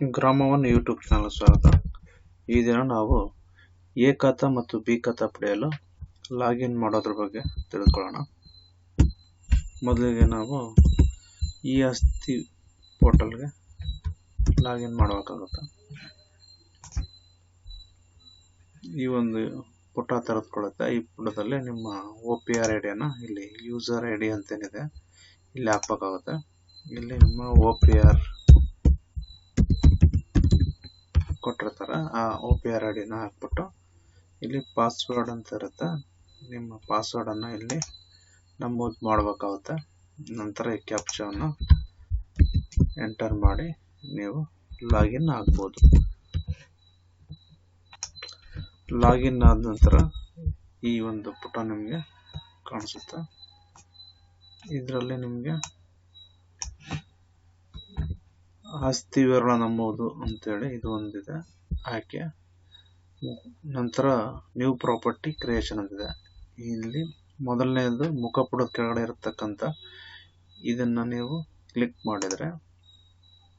Grama One YouTube channel ಸ್ವಾಗತ. ಈ ದಿನ ನಾವು ಎ ಖಾತಾ ಮತ್ತು ಬಿ ಖಾತಾ ಪಡೆಯಲು ಲಾಗಿನ್ ಮಾಡೋದ್ರ ಬಗ್ಗೆ ತಿಳಿದುಕೊಳ್ಳೋಣ ಮೊದಲಿಗೆ ನಾವು ಇ ಆಸ್ತಿ ಪೋರ್ಟಲ್ಗೆ ಲಾಗಿನ್ ಮಾಡಬೇಕಾಗುತ್ತೆ. ಈ ಒಂದು ಪುಟ ತೆರೆದುಕೊಳ್ಳುತ್ತೆ. ಈ ಪುಟದಲ್ಲಿ ನಿಮ್ಮ ಒ ಪಿ ಆರ್ ಐ ಡಿಯನ್ನು ಇಲ್ಲಿ ಯೂಸರ್ ಐ ಡಿ ಅಂತೇನಿದೆ, ಇಲ್ಲಿ ಹಾಕ್ಬೇಕಾಗುತ್ತೆ. ಇಲ್ಲಿ ನಿಮ್ಮ ಒ ಪಿ ಆರ್ ಕೊಟ್ಟಿರ್ತಾರೆ ಆ ಒ ಪಿ ಆರ್ ಐ ಡಿನ ಹಾಕ್ಬಿಟ್ಟು ಇಲ್ಲಿ ಪಾಸ್ವರ್ಡ್ ಅಂತ ಇರುತ್ತೆ. ನಿಮ್ಮ ಪಾಸ್ವರ್ಡನ್ನು ಇಲ್ಲಿ ನಮೂದು ಮಾಡಬೇಕಾಗುತ್ತೆ. ನಂತರ ಈ ಕ್ಯಾಪ್ಚವನ್ನು ಎಂಟರ್ ಮಾಡಿ ನೀವು ಲಾಗಿನ್ ಆಗ್ಬೋದು. ಲಾಗಿನ್ ಆದ ನಂತರ ಈ ಒಂದು ಪುಟ ನಿಮಗೆ ಕಾಣಿಸುತ್ತೆ. ಇದರಲ್ಲಿ ನಿಮಗೆ ಆಸ್ತಿ ವಿವರಣ ನಮೂದು ಅಂತೇಳಿ ಇದು ಒಂದಿದೆ. ಆಯ್ಕೆ ನಂತರ ನ್ಯೂ ಪ್ರಾಪರ್ಟಿ ಕ್ರಿಯೇಷನ್ ಅಂತಿದೆ ಇಲ್ಲಿ ಮೊದಲನೇದು ಮುಖಪುಟದ ಕೆಳಗಡೆ ಇರತಕ್ಕಂಥ ಇದನ್ನು ನೀವು ಕ್ಲಿಕ್ ಮಾಡಿದರೆ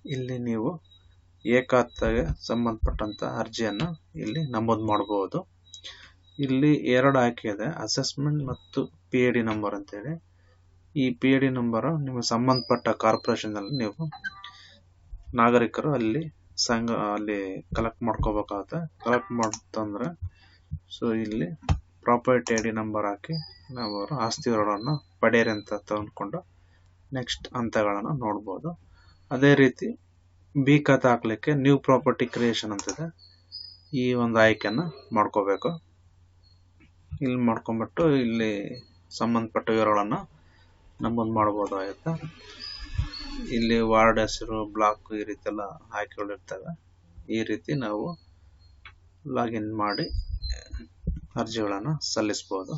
ಇಲ್ಲಿ ನೀವು ಏಕಾತ್ತಗೆ ಸಂಬಂಧಪಟ್ಟಂತ ಅರ್ಜಿಯನ್ನು ಇಲ್ಲಿ ನಮೂದು ಮಾಡಬಹುದು ಇಲ್ಲಿ ಎರಡು ಆಯ್ಕೆ ಇದೆ ಅಸೆಸ್ಮೆಂಟ್ ಮತ್ತು ಪಿ ಎ ಡಿ ನಂಬರ್ ಅಂತೇಳಿ. ಈ ಪಿ ಎ ಡಿ ನಂಬರ್ ನಿಮಗೆ ಸಂಬಂಧಪಟ್ಟ ಕಾರ್ಪೊರೇಷನ್ನಲ್ಲಿ ನೀವು ನಾಗರಿಕರು ಅಲ್ಲಿ ಸಂಘ, ಅಲ್ಲಿ ಕಲೆಕ್ಟ್ ಮಾಡ್ಕೋಬೇಕಾಗುತ್ತೆ. ಕಲೆಕ್ಟ್ ಮಾಡ್ತಂದ್ರೆ ಸೊ ಇಲ್ಲಿ ಪ್ರಾಪರ್ಟಿ ಐ ಡಿ ನಂಬರ್ ಹಾಕಿ ನಾವು ಆಸ್ತಿ ವಿವರಗಳನ್ನು ಪಡೆಯರಿ ಅಂತ ತಂದ್ಕೊಂಡು ನೆಕ್ಸ್ಟ್ ಹಂತಗಳನ್ನು ನೋಡ್ಬೋದು. ಅದೇ ರೀತಿ ಬಿ ಖಾತೆ ಹಾಕ್ಲಿಕ್ಕೆ ನ್ಯೂ ಪ್ರಾಪರ್ಟಿ ಕ್ರಿಯೇಷನ್ ಅಂತಿದೆ ಈ ಒಂದು ಆಯ್ಕೆಯನ್ನು ಮಾಡ್ಕೋಬೇಕು. ಇಲ್ಲಿ ಮಾಡ್ಕೊಂಬಿಟ್ಟು ಇಲ್ಲಿ ಸಂಬಂಧಪಟ್ಟ ವಿವರಗಳನ್ನು ನಮೂದು ಮಾಡ್ಬೋದಾಗುತ್ತೆ. ಇಲ್ಲಿ ವಾರ್ಡ್ ಹೆಸರು ಬ್ಲಾಕ್ ಈ ರೀತಿ ಎಲ್ಲ ಹಾಕಿಕೊಂಡಿರ್ತವೆ. ಈ ರೀತಿ ನಾವು ಲಾಗಿನ್ ಮಾಡಿ ಅರ್ಜಿಗಳನ್ನು ಸಲ್ಲಿಸ್ಬೋದು.